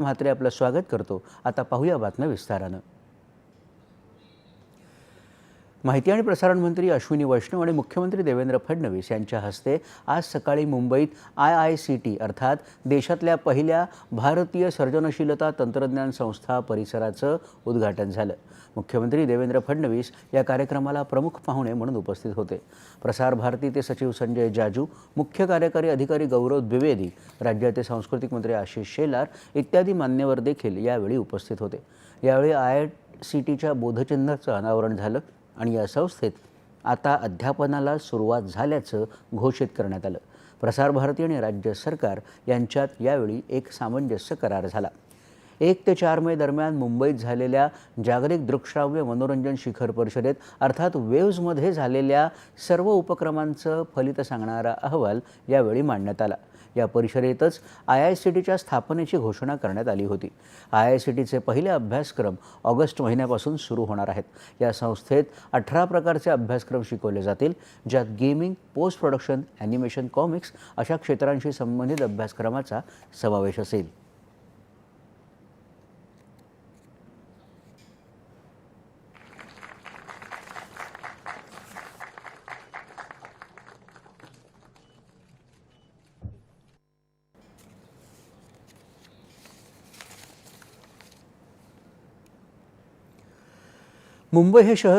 म्हात्रे आपलं स्वागत करतो. आता पाहूया बातम्या विस्तारानं. माहिती आणि प्रसारण मंत्री अश्विनी वैष्णव आणि मुख्यमंत्री देवेंद्र फडणवीस यांच्या हस्ते आज सकाळी मुंबईत आय आय सी टी अर्थात देशातल्या पहिल्या भारतीय सर्जनशीलता तंत्रज्ञान संस्था परिसराचं उद्घाटन झालं. मुख्यमंत्री देवेंद्र फडणवीस या कार्यक्रमाला प्रमुख पाहुणे म्हणून उपस्थित होते. प्रसार भारतीचे सचिव संजय जाजू मुख्य कार्यकारी अधिकारी गौरव द्विवेदी राज्याचे सांस्कृतिक मंत्री आशिष शेलार इत्यादी मान्यवर देखील यावेळी उपस्थित होते. यावेळी आय आय सी टीच्या बोधचिन्हाचं अनावरण झालं. आणि या संस्थेत आता अध्यापनाला सुरुवात झाल्याचं घोषित करण्यात आलं. प्रसार भारती आणि राज्य सरकार यांच्यात यावेळी एक सामंजस्य करार झाला. एक ते चार मे दरम्यान मुंबईत झालेल्या जागतिक दृकश्राव्य मनोरंजन शिखर परिषदेत अर्थात वेव्जमध्ये झालेल्या सर्व उपक्रमांचं फलित सांगणारा अहवाल यावेळी मांडण्यात आला. या परिषदेतच आय आय सी टीच्या स्थापनेची घोषणा करण्यात आली होती. आय आय सी टीचे पहिले अभ्यासक्रम ऑगस्ट महिन्यापासून सुरू होणार आहेत. या संस्थेत अठरा प्रकारचे अभ्यासक्रम शिकवले जातील ज्यात gaming post production animation comics अशा क्षेत्रांशी संबंधित अभ्यासक्रमाचा समावेश असेल. मुंबई हे शहर